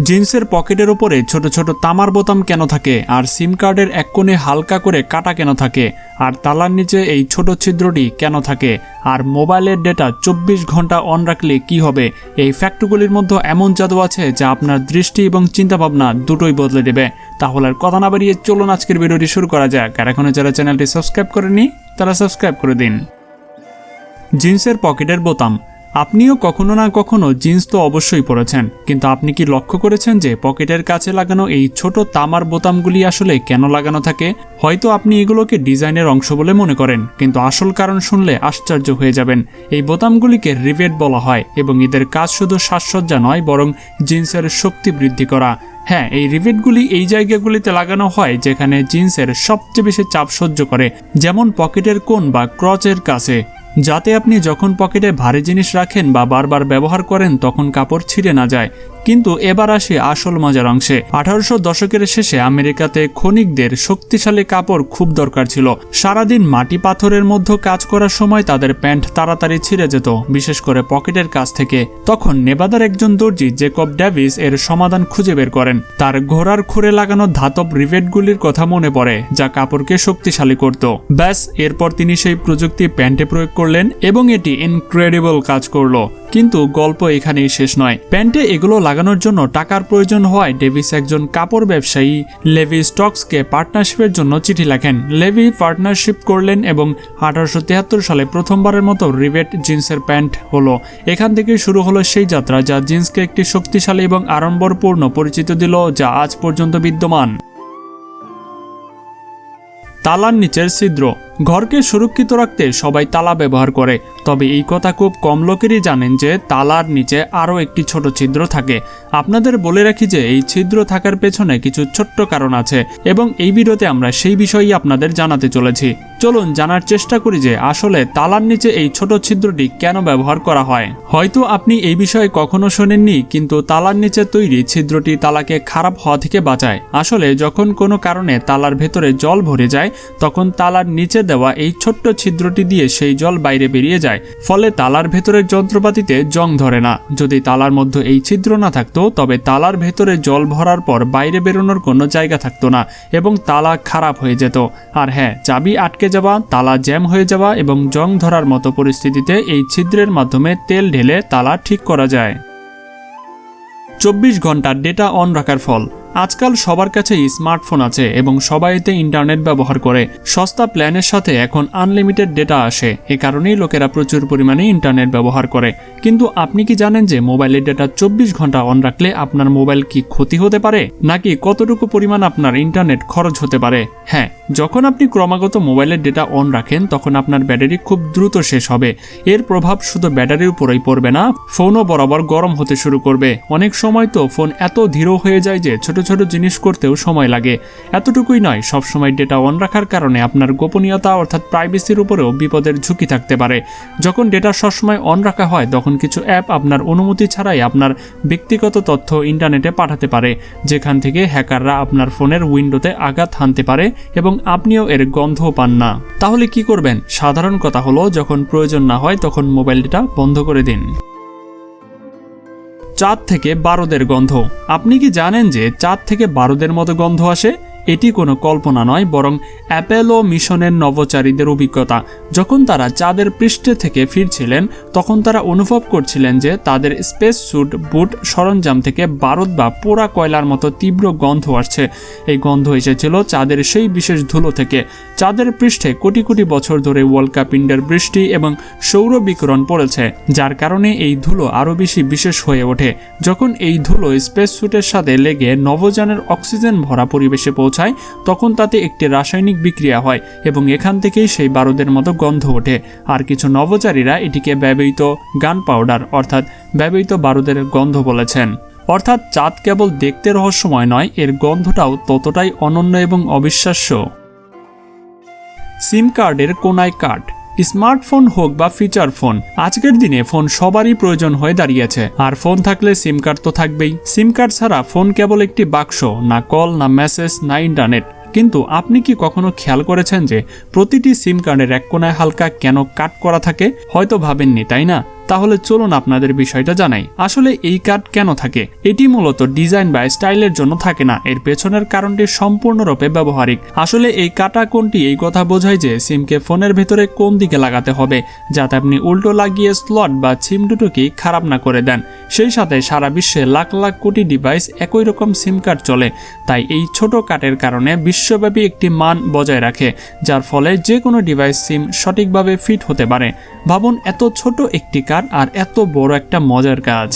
জিন্সের পকেটের ওপরে ছোট ছোট তামার বোতাম কেন থাকে? আর সিম কার্ডের এক কোণে হালকা করে কাটা কেন থাকে? আর তালার নিচে এই ছোট ছিদ্রটি কেন থাকে? আর মোবাইলের ডেটা চব্বিশ ঘণ্টা অন রাখলে কি হবে? এই ফ্যাক্টগুলির মধ্যে এমন জাদু আছে যা আপনার দৃষ্টি এবং চিন্তাভাবনা দুটোই বদলে দেবে। তাহলে আর কথা না বাড়িয়ে চলুন আজকের ভিডিওটি শুরু করা যাক। আর এখনও যারা চ্যানেলটি সাবস্ক্রাইব করেনি তারা সাবস্ক্রাইব করে দিন। জিন্সের পকেটের বোতাম। আপনিও কখনো না কখনো জিন্স তো অবশ্যই পরেছেন, কিন্তু আপনি কি লক্ষ্য করেছেন যে পকেটের কাছে লাগানো এই ছোট তামার বোতামগুলি আসলে কেন লাগানো থাকে? হয়তো আপনি এগুলোকে ডিজাইনের অংশ বলে মনে করেন, কিন্তু আসল কারণ শুনলে আশ্চর্য হয়ে যাবেন। এই বোতামগুলিকে রিভেট বলা হয় এবং এদের কাজ শুধু সাজসজ্জা নয়, বরং জিন্সের শক্তি বৃদ্ধি করা। হ্যাঁ এই রিভেটগুলি এই জায়গাগুলিতে লাগানো হয় যেখানে জিন্সের সবচেয়ে বেশি চাপ সহ্য করে, যেমন পকেটের কোণ বা ক্রচের কাছে। যাতে আপনি যখন পকেটে ভারী জিনিস রাখেন বা বারবার ব্যবহার করেন, তখন কাপড় ছিঁড়ে না যায়। কিন্তু এবার আসে আসল মজার অংশে। আঠারোশো দশকের শেষে আমেরিকাতে খনিকদের শক্তিশালী কাপড় খুব দরকার ছিল। সারাদিন মাটি পাথরের মধ্যে কাজ করার সময় তাদের প্যান্ট তাড়াতাড়ি ছিঁড়ে যেত, বিশেষ করে পকেটের কাছ থেকে। তখন নেবাদার একজন দর্জি জেকব ড্যাভিস এর সমাধান খুঁজে বের করেন। তার ঘোড়ার খুঁড়ে লাগানো ধাতব রিভেটগুলির কথা মনে পড়ে, যা কাপড়কে শক্তিশালী করত। ব্যাস, এরপর তিনি সেই প্রযুক্তি প্যান্টে প্রয়োগ করলেন এবং এটি ইনক্রেডিবল কাজ করল। কিন্তু গল্প এখানেই শেষ নয়। প্যান্টে এগুলো লাগানোর জন্য টাকার প্রয়োজন হওয়ায় ডেভিস একজন কাপড় ব্যবসায়ী। লেভি স্টকসকে পার্টনারশিপের জন্য চিঠি লেখেন। লেভি পার্টনারশিপ করলেন এবং আঠারোশো তিয়াত্তর সালে প্রথমবারের মতো রিবেট জিন্সের প্যান্ট হলো। এখান থেকে শুরু হলো সেই যাত্রা যা জিন্সকে একটি শক্তিশালী এবং আড়ম্বরপূর্ণ পরিচিত দিল, যা আজ পর্যন্ত বিদ্যমান। তালার নিচের ছিদ্র। ঘরকে সুরক্ষিত রাখতে সবাই তালা ব্যবহার করে। তবে এই কথা খুব কম লোকেরই জানেন যে, তালার নিচে আরও একটি ছোট ছিদ্র থাকে। আপনাদের বলে রাখি যে, এই ছিদ্র থাকার পেছনে কিছু ছোট্ট কারণ আছে এবং এই ভিডিওতে আমরা সেই বিষয়েই আপনাদের জানাতে চলেছি। চলুন জানার চেষ্টা করি যে আসলে তালার নিচে এই ছোট ছিদ্রটি কেন ব্যবহার করা হয়। হয়তো আপনি এই বিষয়ে কখনো শোনেননি, কিন্তু তালার নিচে তৈরি ছিদ্রটি তালাকে খারাপ হওয়া থেকে বাঁচায়। আসলে যখন কোনো কারণে তালার ভেতরে জল ভরে যায়, তখন তালার নিচে দেওয়া এই ছোট্ট ছিদ্রটি দিয়ে সেই জল বাইরে বেরিয়ে যায়, ফলে তালার ভেতরের যন্ত্রপাতিতে জং ধরে না। যদি তালার মধ্যে এই ছিদ্র না থাকতো, তবে তালার ভেতরে জল ভরার পর বাইরে বেরোনোর কোনো জায়গা থাকতো না, এবং তালা খারাপ হয়ে যেত। আর হ্যাঁ চাবি আটকে যাওয়া, তালা জ্যাম হয়ে যাওয়া এবং জং ধরার মতো পরিস্থিতিতে এই ছিদ্রের মাধ্যমে তেল ঢেলে তালা ঠিক করা যায়। চব্বিশ ঘণ্টার ডেটা অন রাখার ফল। আজকাল সবার কাছেই স্মার্টফোন আছে এবং সবাই এতে ইন্টারনেট ব্যবহার করে। সস্তা প্ল্যানের সাথে এখন আনলিমিটেড ডেটা আসে। এ কারণেই লোকেরা প্রচুর পরিমাণে ইন্টারনেট ব্যবহার করে। কিন্তু আপনি কি জানেন যে মোবাইলের ডেটা চব্বিশ ঘণ্টা অন রাখলে আপনার মোবাইল কি ক্ষতি হতে পারে? নাকি কতটুকু পরিমাণ আপনার ইন্টারনেট খরচ হতে পারে? হ্যাঁ যখন আপনি ক্রমাগত মোবাইলের ডেটা অন রাখেন, তখন আপনার ব্যাটারি খুব দ্রুত শেষ হবে। এর প্রভাব শুধু ব্যাটারির উপরেই পড়বে না, ফোনও বরাবর গরম হতে শুরু করবে। অনেক সময় তো ফোন এত ধীর হয়ে যায় যে ছোট ছোট জিনিস করতেও সময় লাগে। এতটুকুই নয়, সবসময় ডেটা অন রাখার কারণে আপনার গোপনীয়তা অর্থাৎ প্রাইভেসির উপরেও বিপদের ঝুঁকি থাকতে পারে। যখন ডেটা সবসময় অন রাখা হয়, তখন কিছু অ্যাপ আপনার অনুমতি ছাড়াই আপনার ব্যক্তিগত তথ্য ইন্টারনেটে পাঠাতে পারে, যেখান থেকে হ্যাকাররা আপনার ফোনের উইন্ডোতে আঘাত হানতে পারে এবং আপনিও এর গন্ধও পান না। তাহলে কি করবেন? সাধারণ কথা হলো, যখন প্রয়োজন না হয়, তখন মোবাইল ডেটা বন্ধ করে দিন। চাঁদ থেকে বারোদের গন্ধ। আপনি কি জানেন যে চাঁদ থেকে বারোদের মতো গন্ধ আসে? এটি কোনো কল্পনা নয়, বরং অ্যাপেলো মিশনের নভোচারীদের অভিজ্ঞতা। যখন তারা চাঁদের পৃষ্ঠে থেকে ফিরছিলেন, তখন তারা অনুভব করছিলেন যে তাদের স্পেস স্যুট বুট, সরঞ্জাম থেকে বারুদ বা পোড়া কয়লার মতো তীব্র গন্ধ আসছে। এই গন্ধ এসেছিল চাঁদের সেই বিশেষ ধুলো থেকে। চাঁদের পৃষ্ঠে কোটি কোটি বছর ধরে উল্কাপিণ্ডের বৃষ্টি এবং সৌর বিকিরণ পড়েছে, যার কারণে এই ধুলো আরও বেশি বিশেষ হয়ে ওঠে। যখন এই ধুলো স্পেস স্যুটের সাথে লেগে নভোযানের অক্সিজেন ভরা পরিবেশে পৌঁছায়, তখন তাতে একটি রাসায়নিক বিক্রিয়া হয় এবং এখান থেকেই সেই বারুদের মতো গন্ধ ওঠে। আর কিছু নভোচারীরা এটিকে ব্যবহৃত গান পাউডার অর্থাৎ ব্যবহৃত বারুদের গন্ধ বলেছেন। অর্থাৎ চাঁদ কেবল দেখতে রহস্যময় নয়, এর গন্ধটাও ততটাই অনন্য এবং অবিশ্বাস্য। সিম কার্ডের কোনায় কার্ড স্মার্টফোন হোক বা ফিচার ফোন, আজকের দিনে ফোন সবারই প্রয়োজন হয়ে দাঁড়িয়েছে। আর ফোন থাকলে সিম কার্ড তো থাকবেই। সিম কার্ড ছাড়া ফোন কেবল একটি বাক্স, না কল, না মেসেজ, না ইন্টারনেট। কিন্তু আপনি কি কখনো খেয়াল করেছেন যে প্রতিটি সিম কার্ডের এক কোনায় হালকা কেন কাট করা থাকে? হয়তো ভাবেননি, তাই না? তাহলে চলুন আপনাদের বিষয়টা জানাই। আসলে এই কার্ড কেন থাকে? এটি মূলত ডিজাইন বা স্টাইলের জন্য থাকে না, এর পেছনের কারণটি সম্পূর্ণরূপে ব্যবহারিক। আসলে এই কাটা কোনটি এই কথা বোঝায় যে সিমকে ফোনের ভেতরে কোন দিকে লাগাতে হবে, যাতে আপনি উল্টো লাগিয়ে স্লট বা সিম দুটোকেই খারাপ না করে দেন। সেই সাথে সারা বিশ্বে লাখ লাখ কোটি ডিভাইস একই রকম সিম কার্ড চলে, তাই এই ছোট কাটের কারণে বিশ্বব্যাপী একটি মান বজায় রাখে, যার ফলে যে কোনো ডিভাইস সিম সঠিকভাবে ফিট হতে পারে। ভাবুন, এত ছোট একটি কার্ড আর এত বড় একটা মজার কাজ।